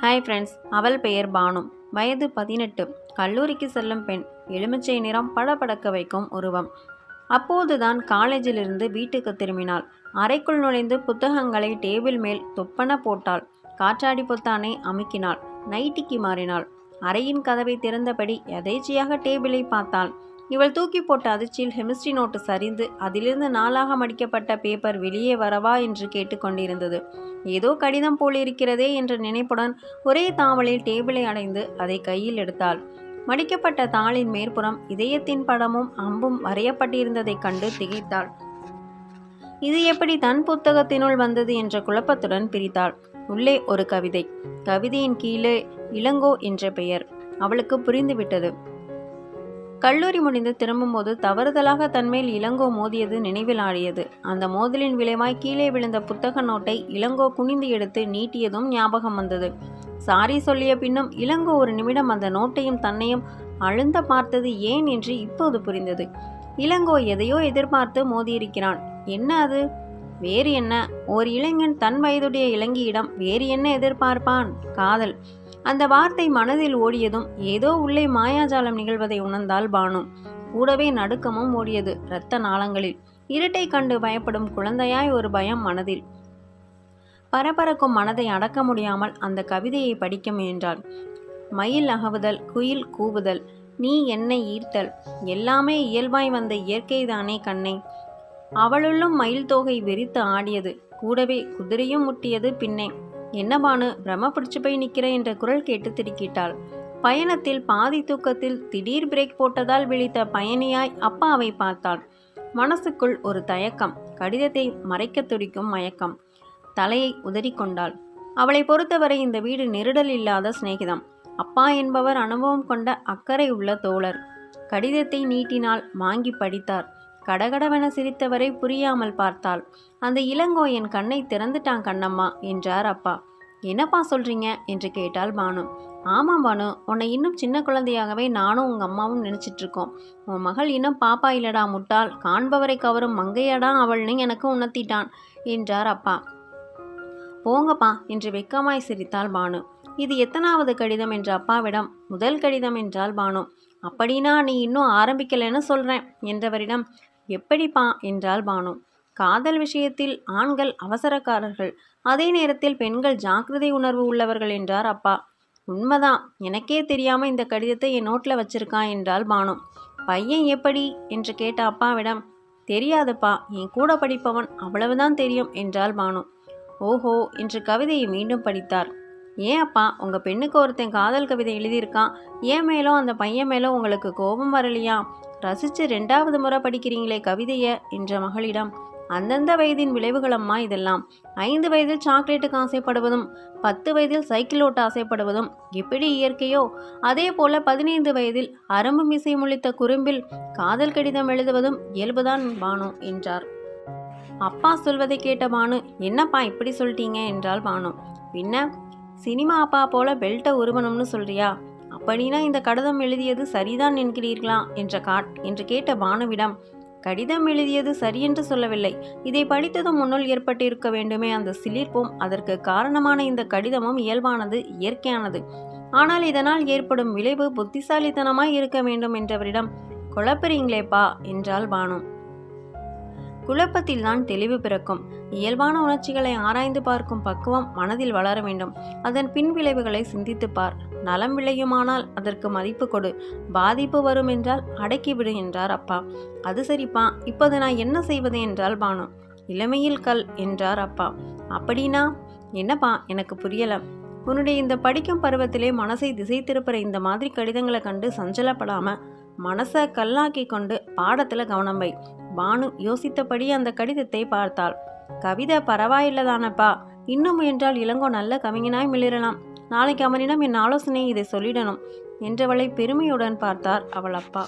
Hi friends அவள் பெயர் பானு. வயது பதினெட்டு. கல்லூரிக்கு செல்லும் பெண். எலுமிச்சை நிறம் படபடக்க வைக்கும் உருவம். அப்போதுதான் காலேஜிலிருந்து வீட்டுக்கு திரும்பினாள். அறைக்குள் நுழைந்து புத்தகங்களை டேபிள் மேல் தொப்பன போட்டாள். காற்றாடி பொத்தானை அமுக்கினாள். நைட்டிக்கு மாறினாள். அறையின் கதவை திறந்தபடி எதேச்சியாக டேபிளை பார்த்தாள். இவள் தூக்கி போட்ட அதிர்ச்சியில் கெமிஸ்ட்ரி நோட்டு சரிந்து அதிலிருந்து நாளாக மடிக்கப்பட்ட பேப்பர் வெளியே வரவா என்று கேட்டுக்கொண்டிருந்தது. ஏதோ கடிதம் போல் இருக்கிறதே என்ற நினைப்புடன் ஒரே தாவலில் டேபிளை அடைந்து அதை கையில் எடுத்தாள். மடிக்கப்பட்ட தாளின் மேற்புறம் இதயத்தின் படமும் அம்பும் வரையப்பட்டிருந்ததைக் கண்டு திகைத்தாள். இது எப்படி தன் புத்தகத்தினுள் வந்தது என்ற குழப்பத்துடன் பிரித்தாள். உள்ளே ஒரு கவிதை. கவிதையின் கீழே இளங்கோ என்ற பெயர். அவளுக்கு புரிந்துவிட்டது. கல்லூரி முடிந்து திரும்பும்போது தவறுதலாக தன்மேல் இளங்கோ மோதியது நினைவில் ஆடியது அந்த மோதலின் விளைவாய் கீழே விழுந்த புத்தக நோட்டை இளங்கோ குனிந்து எடுத்து நீட்டியதும் ஞாபகம் வந்தது. சாரி சொல்லிய பின்னும் இளங்கோ ஒரு நிமிடம் அந்த நோட்டையும் தன்னையும் அழுந்த பார்த்தது ஏன் என்று இப்போது புரிந்தது. இளங்கோ எதையோ எதிர்பார்த்து மோதியிருக்கிறான். என்ன அது? வேறு என்ன? ஓர் இளைஞன் தன் வயதுடைய இளங்கியிடம் வேறு என்ன எதிர்பார்ப்பான்? காதல். அந்த வார்த்தை மனதில் ஓடியதும் ஏதோ உள்ளே மாயாஜாலம் நிகழ்வதை உணர்ந்தால் பானு. கூடவே நடுக்கமும் ஓடியது இரத்த நாளங்களில். இருட்டை கண்டு பயப்படும் குழந்தையாய் ஒரு பயம் மனதில். பரபரக்கும் மனதை அடக்க முடியாமல் அந்த கவிதையை படிக்க முயன்றாள். மயில் அகவுதல் குயில் கூவுதல் நீ என்னை ஈர்த்தல் எல்லாமே இயல்பாய் வந்த இயற்கைதானே கண்ணை. அவளுள்ளும் மயில் தோகை வெறித்து ஆடியது. கூடவே குதிரையும் முட்டியது பின்னே. என்னமானு பிரம பிடிச்சு போய் நிற்கிற என்ற குரல் கேட்டு திடுக்கிட்டாள். பயணத்தில் பாதி தூக்கத்தில் திடீர் பிரேக் போட்டதால் விழித்த பயணியாய் அப்பாவை பார்த்தாள். மனசுக்குள் ஒரு தயக்கம் கடிதத்தை மறைக்க துடிக்கும் மயக்கம். தலையை உதறிக்கொண்டாள் அவளை பொறுத்தவரை இந்த வீடு நெருடல் இல்லாத சிநேகிதம். அப்பா என்பவர் அனுபவம் கொண்ட அக்கறை உள்ள தோழர். கடிதத்தை நீட்டினால் வாங்கி படித்தார். கடகடவென சிரித்தவரை புரியாமல் பார்த்தாள். அந்த இளங்கோ என் கண்ணை திறந்துட்டான் கண்ணம்மா என்றார் அப்பா. என்னப்பா சொல்றீங்க? என்று கேட்டாள் பானு. ஆமாம் பானு உன்னை இன்னும் சின்ன குழந்தையாகவே நானும் உங்கள் அம்மாவும் நினைச்சிட்டு இருக்கோம். உன் மகள் இன்னும் பாப்பா இல்லடா முட்டாள் காண்பவரை கவரும் மங்கையடா அவள்னு எனக்கு உணர்த்திட்டான் என்றார் அப்பா. போங்கப்பா என்று வெக்கமாய் சிரித்தாள் பானு. இது எத்தனாவது கடிதம் என்ற அப்பாவிடம். முதல் கடிதம் என்றால் பானு. அப்படின்னா நீ இன்னும் ஆரம்பிக்கலைன்னு சொல்கிறேன் என்றவரிடம் எப்படிப்பா என்றால் பானு. காதல் விஷயத்தில் ஆண்கள் அவசரக்காரர்கள். அதே நேரத்தில் பெண்கள் ஜாக்கிரதை உணர்வு உள்ளவர்கள் என்றார் அப்பா. உண்மைதான். எனக்கே தெரியாம இந்த கடிதத்தை என் நோட்டில் வச்சிருக்கான் என்றால் பானு. பையன் எப்படி? என்று கேட்ட அப்பாவிடம் தெரியாதுப்பா. என் கூட படிப்பவன் அவ்வளவுதான் தெரியும் என்றால் பானு. ஓஹோ என்று கவிதையை மீண்டும் படித்தார். ஏன் அப்பா உங்கள் பெண்ணுக்கு ஒருத்தன் காதல் கவிதை எழுதியிருக்கான். ஏன் மேலும் அந்த பையன் மேலும் உங்களுக்கு கோபம் வரலையா? ரசித்து ரெண்டாவது முறை படிக்கிறீங்களே கவிதையை என்ற மகளிடம். அந்தந்த வயதின் விளைவுகளம்மா இதெல்லாம். ஐந்து வயதில் சாக்லேட்டுக்கு ஆசைப்படுவதும் பத்து வயதில் சைக்கிள் ஓட்ட ஆசைப்படுவதும் எப்படி இயற்கையோ? அதே போல பதினைந்து வயதில் அரம்பு மிசை முழித்த குறும்பில் காதல் கடிதம் எழுதுவதும் இயல்புதான் பானு என்றார். அப்பா சொல்வதை கேட்ட பானு என்னப்பா இப்படி சொல்லிட்டீங்க? என்றால் பானு. பின்ன சினிமா அப்பா போல பெல்ட்டை உருவணும்னு சொல்றியா? அப்படின்னா இந்த கடிதம் எழுதியது சரிதான் என்கிறீர்களா? என்ற காட் என்று கேட்ட பானுவிடம் கடிதம் எழுதியது சரியென்று சொல்லவில்லை. இதை படித்ததும் முன்னுள் ஏற்பட்டிருக்க வேண்டுமே அந்த சிலிர்ப்பும் அதற்கு காரணமான இந்த கடிதமும் இயல்பானது இயற்கையானது. ஆனால் இதனால் ஏற்படும் விளைவு புத்திசாலித்தனமாய் இருக்க வேண்டும் என்றவரிடம் குழப்பறீங்களேப்பா என்றாள் பானு. குழப்பத்தில்தான் தெளிவு பிறக்கும். இயல்பான உணர்ச்சிகளை ஆராய்ந்து பார்க்கும் பக்குவம் மனதில் வளர வேண்டும். அதன் பின் விளைவுகளை சிந்தித்து பார். நலம் விளையுமானால் அதற்கு மதிப்பு கொடு. பாதிப்பு வரும் என்றால் அடக்கிவிடு என்றார் அப்பா. அது சரிப்பா. இப்போது நான் என்ன செய்வது என்றால் பானு. இளமையில் கல் என்றார் அப்பா. அப்படின்னா? என்னப்பா? எனக்கு புரியல. உன்னுடைய இந்த படிக்கும் பருவத்திலே மனசை திசை திருப்புற இந்த மாதிரி கடிதங்களை கண்டு சஞ்சலப்படாம மனசை கல்லாக்கி கொண்டு பாடத்தில் கவனம் வை. பானு யோசித்தபடி அந்த கடிதத்தை பார்த்தாள். கவிதை பரவாயில்லதானப்பா. இன்னும் என்றால் இளங்கோ நல்ல கவிஞனாய் மிளிரலாம். நாளைக்கு அவனிடம் என் ஆலோசனை இதை சொல்லிடணும் என்றவளை பெருமையுடன் பார்த்தார் அவள் அப்பா.